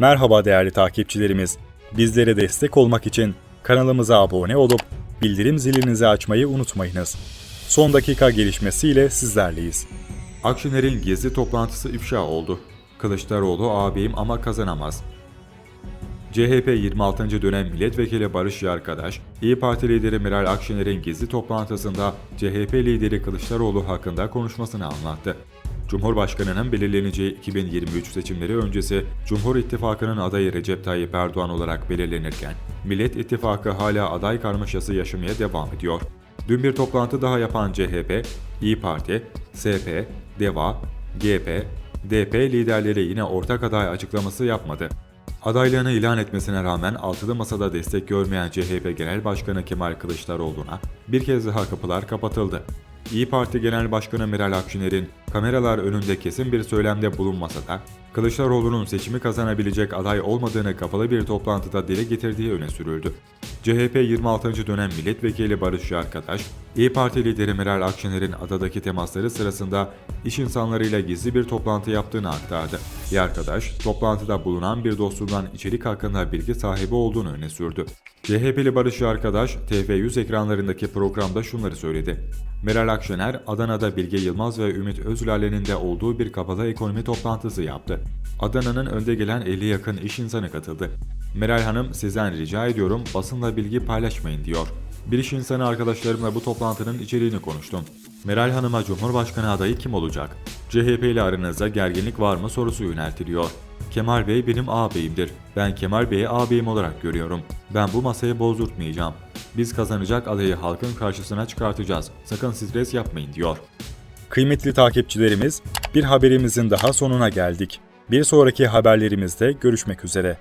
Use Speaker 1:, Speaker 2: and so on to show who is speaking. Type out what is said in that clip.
Speaker 1: Merhaba değerli takipçilerimiz. Bizlere destek olmak için kanalımıza abone olup bildirim zilinizi açmayı unutmayınız. Son dakika gelişmesiyle sizlerleyiz.
Speaker 2: Akşener'in gizli toplantısı ifşa oldu. Kılıçdaroğlu ağabeyim ama kazanamaz. CHP 26. dönem milletvekili Barış Yarkadaş, İyi Parti lideri Meral Akşener'in gizli toplantısında CHP lideri Kılıçdaroğlu hakkında konuşmasını anlattı. Cumhurbaşkanının belirleneceği 2023 seçimleri öncesi Cumhur İttifakı'nın adayı Recep Tayyip Erdoğan olarak belirlenirken, Millet İttifakı hala aday karmaşası yaşamaya devam ediyor. Dün bir toplantı daha yapan CHP, İyi Parti, SP, DEVA, GP, DP liderleri yine ortak aday açıklaması yapmadı. Adaylığını ilan etmesine rağmen altılı masada destek görmeyen CHP Genel Başkanı Kemal Kılıçdaroğlu'na bir kez daha kapılar kapatıldı. İyi Parti Genel Başkanı Meral Akşener'in kameralar önünde kesin bir söylemde bulunmasa da Kılıçdaroğlu'nun seçimi kazanabilecek aday olmadığını kapalı bir toplantıda dile getirdiği öne sürüldü. CHP 26. dönem milletvekili Barış Yarkadaş, İyi Parti lideri Meral Akşener'in adadaki temasları sırasında iş insanlarıyla gizli bir toplantı yaptığını aktardı. Yarkadaş, toplantıda bulunan bir dostundan içerik hakkında bilgi sahibi olduğunu öne sürdü. CHP'li Barış Yarkadaş, TV100 ekranlarındaki programda şunları söyledi. Meral Akşener, Adana'da Bilge Yılmaz ve Ümit Özlale'nin de olduğu bir kapalı ekonomi toplantısı yaptı. Adana'nın önde gelen 50 yakın iş insanı katıldı. Meral Hanım sizden rica ediyorum basınla bilgi paylaşmayın diyor. Bir iş insanı arkadaşlarımla bu toplantının içeriğini konuştum. Meral Hanım'a Cumhurbaşkanı adayı kim olacak? CHP ile aranızda gerginlik var mı sorusu yöneltiliyor. Kemal Bey benim ağabeyimdir. Ben Kemal Bey'i ağabeyim olarak görüyorum. Ben bu masayı bozdurtmayacağım. Biz kazanacak adayı halkın karşısına çıkartacağız. Sakın stres yapmayın diyor.
Speaker 1: Kıymetli takipçilerimiz, bir haberimizin daha sonuna geldik. Bir sonraki haberlerimizde görüşmek üzere.